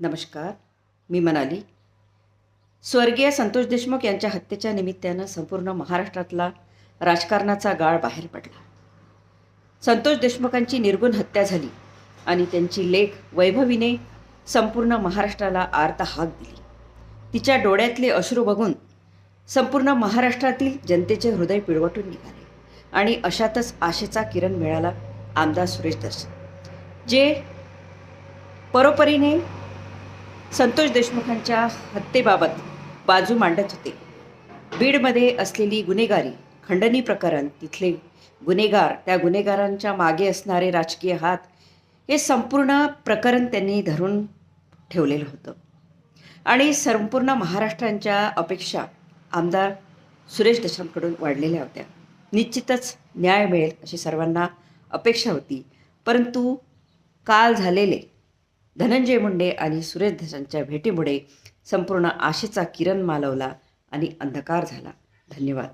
नमस्कार. मी मनाली. स्वर्गीय संतोष देशमुख यांच्या हत्येच्या निमित्तानं संपूर्ण महाराष्ट्रातला राजकारणाचा गाळ बाहेर पडला. संतोष देशमुखांची निर्गुण हत्या झाली आणि त्यांची लेख वैभवीने संपूर्ण महाराष्ट्राला आर्त हाक दिली. तिच्या डोळ्यातले अश्रू बघून संपूर्ण महाराष्ट्रातील जनतेचे हृदय पिळवटून निघाले आणि अशातच आशेचा किरण मिळाला आमदार सुरेश दर्शन जे परोपरीने संतोष देशमुखांच्या हत्येबाबत बाजू मांडत होते. बीडमध्ये असलेली गुन्हेगारी खंडणी प्रकरण तिथले गुन्हेगार त्या गुन्हेगारांच्या मागे असणारे राजकीय हात हे संपूर्ण प्रकरण त्यांनी धरून ठेवलेलं होतं. आणि संपूर्ण महाराष्ट्रांच्या अपेक्षा आमदार सुरेश देशमुखकडून वाढलेल्या होत्या. निश्चितच न्याय मिळेल अशी सर्वांना अपेक्षा होती. परंतु काल झालेले धनंजय मुंडे आणि सुरेश धसांच्या भेटीमुळे संपूर्ण आशेचा किरण मालवला आणि अंधकार झाला. धन्यवाद.